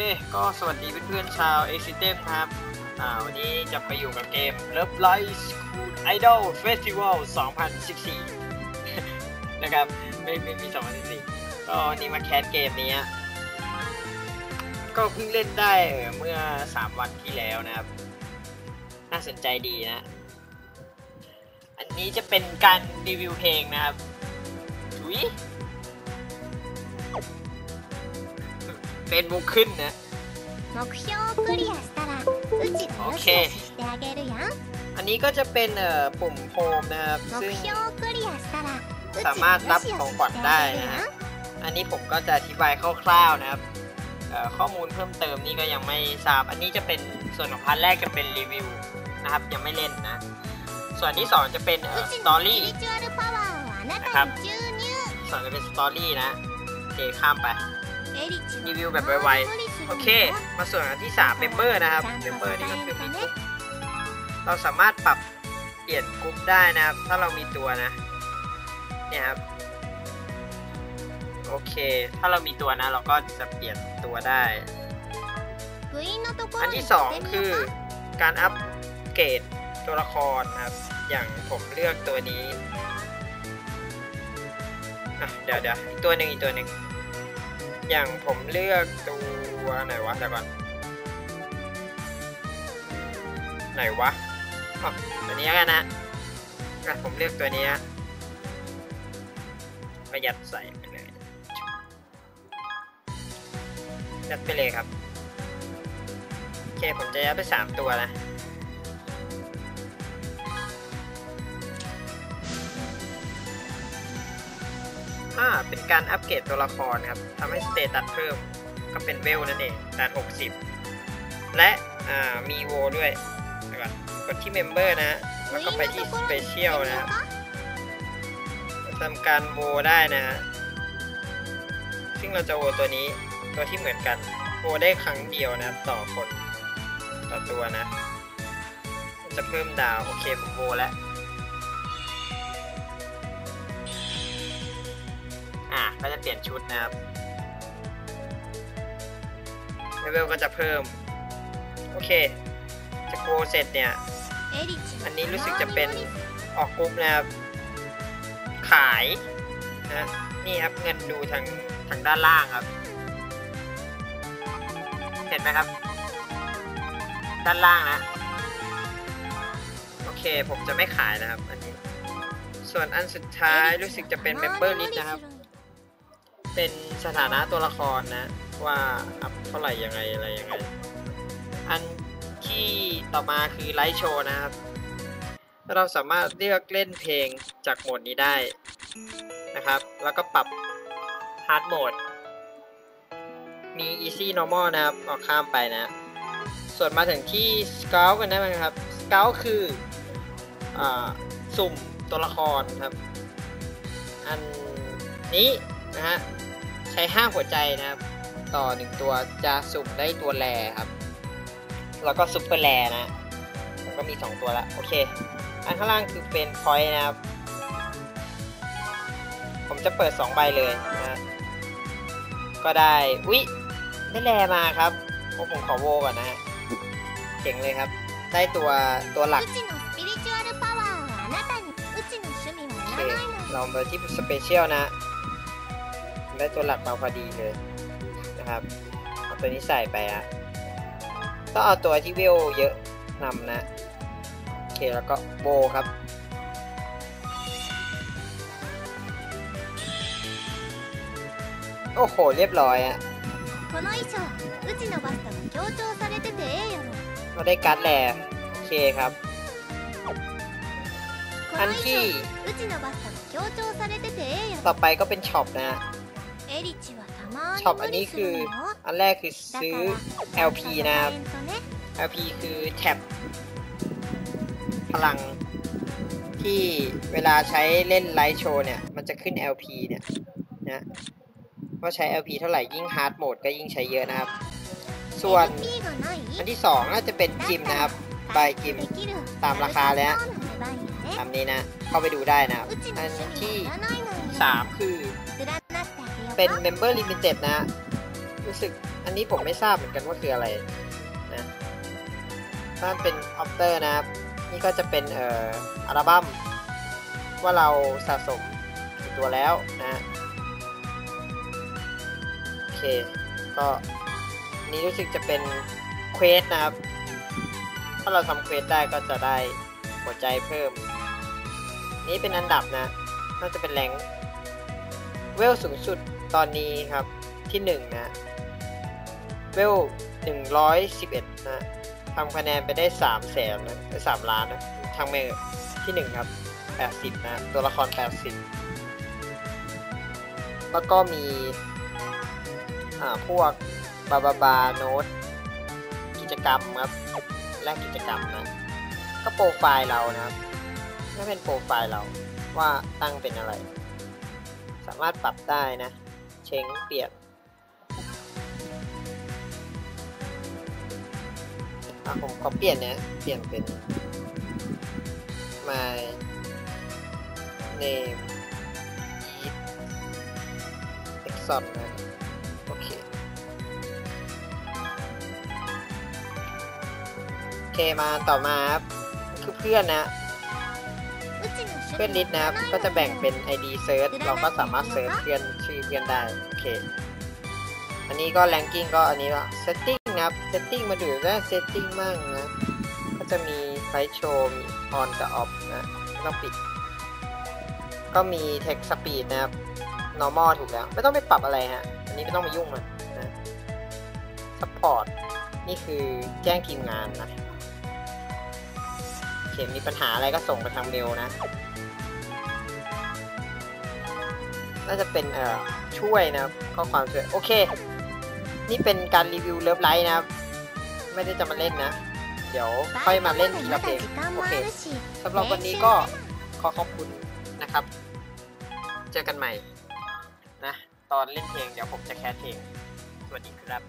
เคก็สวัสดีเพื่อนๆชาว a อซิเตมครับวันนี้จะไปอยู่กับเกม Love Live School Idol Festival 2014 นะครับ ไม่ไม่มี 2014 ก็วันนี้มาแคสเกมนี้ ก็เพิ่งเล่นได้เอ่อเมื่อ 3 วันที่แล้วนะครับ น่าสนใจดีนะ อันนี้จะเป็นการรีวิวเพลงนะครับถุย เป็นบุ๊กขึ้นนะ โอเค อันนี้ก็จะเป็นเอ่อปุ่มโฮมนะครับซึ่งสามารถรับของขวัญได้นะฮะอันนี้ผมก็จะอธิบายคร่าวๆนะครับข้อมูลเพิ่มเติมนี่ก็ยังไม่ทราบ อันนี้จะเป็นส่วนของพาร์ทแรกจะเป็นรีวิวนะครับยังไม่เล่นนะ ส่วนที่ 2 จะเป็นสตอรี่นะครับส่วนจะเป็นสตอรี่นะโอเคข้ามไป รีวิวแบบไวๆ โอเค มาส่วนอันที่3 Member นะครับ Member นี่ก็คือมีกลุ่มเราสามารถปรับเปลี่ยนกลุ่มได้นะครับ ถ้าเรามีตัวนะ เนี่ยครับ โอเค ถ้าเรามีตัวนะ เราก็จะเปลี่ยนตัวได้ อันที่ 2 คือการอัปเกรดตัวละครนะครับ อย่างผมเลือกตัวนี้เดี๋ยวเดี๋ยวตัวหนึ่งอีกตัวหนึ่ง อย่างผมเลือกตัวไหนวะเดี๋ยวก่อนไหนวะอ๋อตัวนี้กันนะอะผมเลือกตัวนี้ประหยัดใส่ไปเลยยัดไปเลยครับ โอเค ผมจะยัดไปสามตัวนะ 5 เป็นการอัปเกรดตัวละครครับทำให้สเตตัสเพิ่มก็เป็นเวลนั่นเองดาน60 และมีโวด้วยก่ดที่เมมเบอร์นะ แล้วก็ไปที่สเปเชียลนะทำการโวได้นะะซึ่งเราจะโวตัวนี้ตัวที่เหมือนกันโวได้ครั้งเดียวนะต่อคนต่อตัวนะ จะเพิ่มดาว โอเคผมโวแล้ว่ะก็จะเปลี่ยนชุดนะครับเลเวลก็จะเพิ่ม โอเคจะโกเสร็จเนี่ย อันนี้รู้สึกจะเป็นออกกรุ๊ปนะครับ ขายนะนี่ครับเงินดูทางทางด้านล่างครับ เห็นไหมครับ ด้านล่างนะ โอเคผมจะไม่ขายนะครับอันนี้ ส่วนอันสุดท้ายรู้สึกจะเป็นเมมเบอร์ลิสนะครับ เป็นสถานะตัวละครนะ ว่าอัพเท่าไหร่ยังไงอะไรยังไง อันที่ต่อมาคือไลฟ์โชว์นะครับ เราสามารถเลือกเล่นเพลงจากโหมดนี้ได้นะครับ แล้วก็ปรับ Hard Mode มี Easy Normal นะครับออกข้ามไปนะ ส่วนมาถึงที่ Scout กันได้ไหมครับ Scout คืออาสุ่มตัวละครครับ อันนี้ะฮะ ใช้ห้าหัวใจนะครับ ต่อหนึ่งตัวจะสุกได้ตัวแรครับ แล้วก็ซุปเปอร์แรนะผมก็มีสองตัวละโอเค อันข้างล่างคือเป็นพอยนะครับ ผมจะเปิดสองใบเลยนะก็ได้ อุ๊ย ได้แรมาครับพวกผมขอโวก่อนนะะเก่งเลยครับ ได้ตัวตัวหลักเรามาที่สเปเชียลนะ ได้ตัวหลักมาพอดีเลยนะครับเอาตัวนี้ใส่ไปอะต้องเอาตัวที่เวลเยอะนำนะโอเคแล้วก็โบครับโอ้โหเรียบร้อยอะเราได้การ์ดแล้วโอเคครับอันที่ต่อไปก็เป็นช็อปนะ ช็อปอันนี้คืออันแรกคือซื้อ LP นะครับ LP คือแท็บพลังที่เวลาใช้เล่นไลฟ์โชว์เนี่ย มันจะขึ้น LP เนี่ยนะว่าใช้ LP เท่าไหร่ยิ่งฮาร์ดโหมดก็ยิ่งใช้เยอะนะครับ ส่วนอันที่ 2 น่าจะเป็นกิมนะครับบายกิมตามราคาแล้วตามนี้นะ เข้าไปดูได้นะครับ อันที่ 3 คือ เป็น Member Limited นะ รู้สึกอันนี้ผมไม่ทราบเหมือนกันว่าคืออะไรนะถ้าเป็นออปเตอร์นะครับ นี่ก็จะเป็นเอ่ออัลบั้มว่าเราสะสมกี่ตัวแล้วนะโอเค ก็นี้รู้สึกจะเป็นเควสนะครับ ถ้าเราทำเควสได้ก็จะได้หัวใจเพิ่ม นี้เป็นอันดับนะ น่าจะเป็นแรงเวลสูงสุด ตอนนี้ครับที่หนึ่งนะเวลหนึ่งร้อยสิบเอ็ดนะทำคะแนนไปได้สามแสนนะได้สามล้านนะทางเมลที่หนึ่งครับแปดสิบนะ ตัวละครแปดสิบแล้วก็มี อ่า พวก บาบาบา โน้ต กิจกรรมครับ และกิจกรรมนะ ก็โปรไฟล์เรานะครับไม่เป็นโปรไฟล์เราว่าตั้งเป็นอะไร สามารถปรับได้นะ เช้งเปียกอะผมขอเปลี่ยนนะเปลี่ยนเป็น my name is exxon โอเคโอเคมาต่อมาครับคือเพื่อนนะ พื่อนลิสต์นะครับ ก็จะแบ่งเป็น ID Search เราก็สามารถเซิร์ชเพื่อนชื่อเพื่อนได้โอเค อันนี้ก็ ranking ก็อันนี้ก็ setting นะครับ setting มาดูได้ setting มั่งนะ ก็จะมี Fight Show มี on กับ off นะไม่ต้องปิด ก็มี text speed นะครับ normal ถูกแล้ว ไม่ต้องไปปรับอะไรฮะ อันนี้ไม่ต้องมายุ่งมันนะ support นี่คือแจ้งทีมงานนะโอเคมีปัญหาอะไรก็ส่งไปทางเมลนะ น่าจะเป็นเอ่อช่วยนะข้อความช่วยโอเค นี่เป็นการรีวิวเลิฟไลท์นะไม่ได้จะมาเล่นนะ เดี๋ยวค่อยมาเล่นทีละเพลงโอเคสำหรับวันนี้ก็ขอขอบคุณนะครับ เจอกันใหม่นะ ตอนเล่นเพลงเดี๋ยวผมจะแคสเพลงสวัสดีครับ